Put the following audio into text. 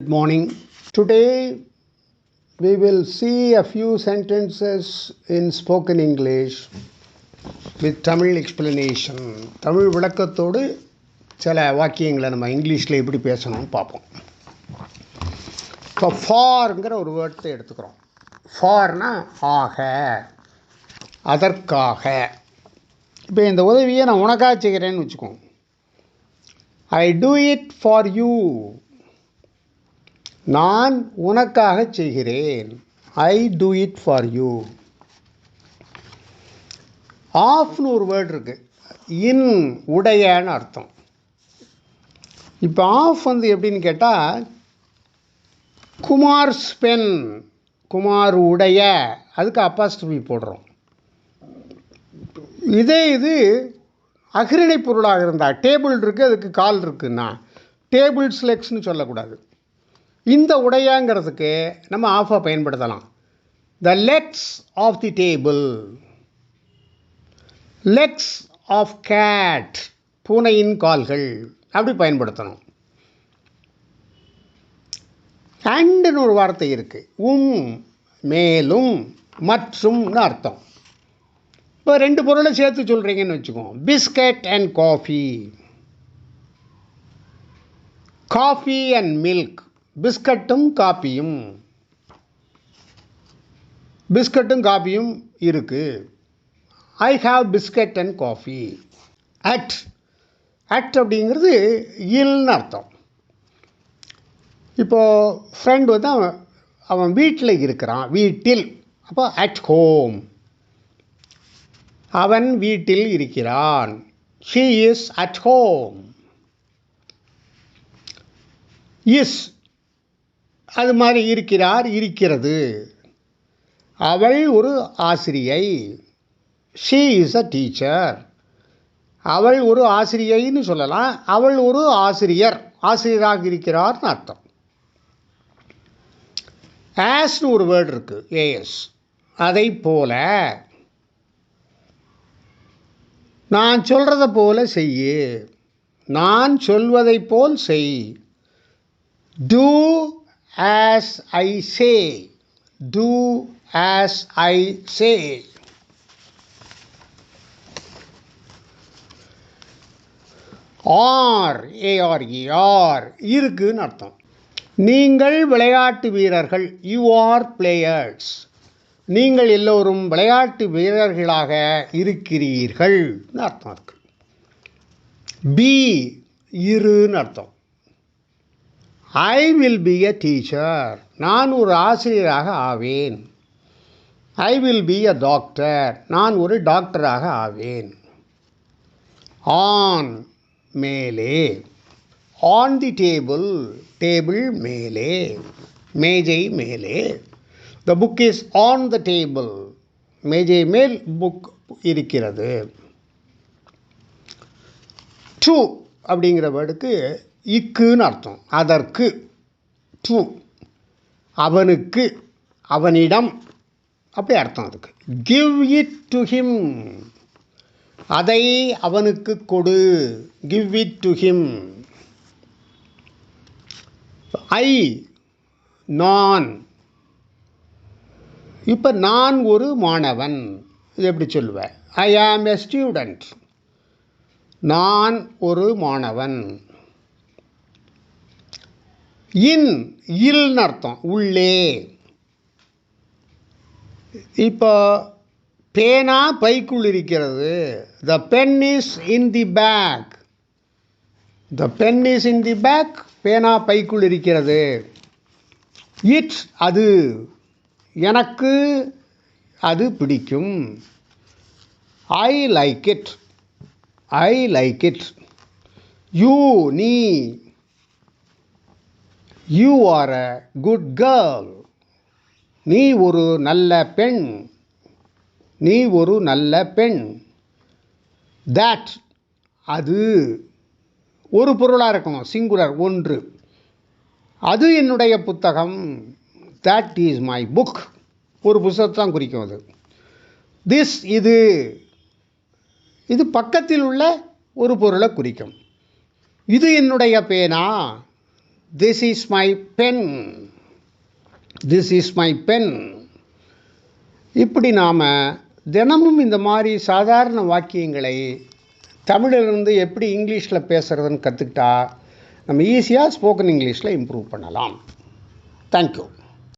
Good morning. Today we will see a few sentences in spoken English with Tamil explanation. Tamil விளக்கத்தோடு சில வாக்கியங்களை நம்ம இங்கிலீஷில் எப்படி பேசணும்னு பார்ப்போம். இப்போ ஃபார்ங்கிற ஒரு வேர்டை எடுத்துக்கிறோம். ஃபார்னா ஆக அதற்காக. இப்போ இந்த உதவியை நான் உனக்காக செய்கிறேன்னு வச்சுக்கோங்க. I do it for you நான் உனக்காக செய்கிறேன். I do it for you ஆஃப்னு ஒரு வேர்டு இருக்குது இன் உடையன்னு அர்த்தம். இப்போ ஆஃப் வந்து எப்படின்னு கேட்டால் குமார் ஸ்பென் குமார் உடைய அதுக்கு அப்பாஸ்டமி போடுறோம். இதே இது அகிரணை பொருளாக இருந்தால் டேபிள் இருக்குது அதுக்கு கால் இருக்குன்னா டேபிள்ஸ் லெக்ஸ்னு சொல்லக்கூடாது. இந்த உடையாங்கிறதுக்கு நம்ம ஆஃபை பயன்படுத்தலாம். The legs of the table legs of cat பூனையின் கால்கள். அப்படி பயன்படுத்தணும். அண்டுன்னு ஒரு வார்த்தை இருக்குது உம் மேலும் மற்றும்னு அர்த்தம். இப்போ ரெண்டு பொருளை சேர்த்து சொல்கிறீங்கன்னு வச்சுக்கோங்க. Biscuit and coffee coffee and milk பிஸ்கட்டும் காப்பியும். பிஸ்கட்டும் காப்பியும் இருக்குது I have biscuit and coffee at at அப்படிங்கிறது இல்னு அர்த்தம். இப்போது ஃப்ரெண்ட் வந்து அவன் அவன் வீட்டில் இருக்கிறான் வீட்டில். அப்போ அட் ஹோம் அவன் வீட்டில் இருக்கிறான். She is at home is அது மாதிரி இருக்கிறார் இருக்கிறது. அவள் ஒரு ஆசிரியை. ஷீ இஸ் அ டீச்சர் அவள் ஒரு ஆசிரியைன்னு சொல்லலாம். அவள் ஒரு ஆசிரியர். ஆசிரியராக இருக்கிறார்னு அர்த்தம். ஆஸ்னு ஒரு வேர்டு இருக்குது ஏஎஸ் அதை போல நான் சொல்கிறத போல செய்யு. நான் சொல்வதை போல் செய். Do as I say do as I say are A R E are இருக்குன்னு அர்த்தம். நீங்கள் விளையாட்டு வீரர்கள். யூ ஆர் பிளேயர்ஸ் நீங்கள் எல்லோரும் விளையாட்டு வீரர்களாக இருக்கிறீர்கள்னு அர்த்தம் இருக்கு பி இருன்னு அர்த்தம். I will be a teacher நான் ஒரு ஆசிரியராக ஆவேன். I will be a doctor நான் ஒரு டாக்டராக ஆவேன். ஆன் மேலே. ஆன் தி டேபிள் டேபிள் மேலே. மேஜை மேலே. The book is on the table மேஜை மேல் புக் இருக்கிறது. டூ அப்படிங்கிற வேர்டுக்கு இக்குன்னு அர்த்தம். அதற்கு டு அவனுக்கு அவனிடம் அப்படி அர்த்தம் அதுக்கு. கிவ் இட் டு ஹிம் அதை அவனுக்கு கொடு. Give it to him I நான். இப்போ நான் ஒரு மாணவன். இது எப்படி சொல்லுவேன் ஐ ஆம் எ ஸ்டூடெண்ட் நான் ஒரு மாணவன். இன் இல்னு அர்த்தம். உள்ளே. இப்போ பேனா பைக்குள் இருக்கிறது. The pen is in the bag the pen is in the bag பேனா பைக்குள் இருக்கிறது. இட்ஸ் அது. எனக்கு அது பிடிக்கும். I like it I like it you நீ. You are a good girl நீ ஒரு நல்ல பெண். நீ ஒரு நல்ல பெண். தட் அது ஒரு பொருளாக இருக்கணும் சிங்குலர் ஒன்று. அது என்னுடைய புத்தகம். தட் இஸ் மை புக் ஒரு புத்தகத்தை தான் குறிக்கும் அது. திஸ் இது இது பக்கத்தில் உள்ள ஒரு பொருளை குறிக்கும். இது என்னுடைய பேனா. This is my pen this is my pen இப்படி நாம் தினமும் இந்த மாதிரி சாதாரண வாக்கியங்களை தமிழிலிருந்து எப்படி இங்கிலீஷில் பேசுகிறதுன்னு கற்றுக்கிட்டா நம்ம ஈஸியாக ஸ்போக்கன் இங்கிலீஷில் இம்ப்ரூவ் பண்ணலாம். தேங்க்யூ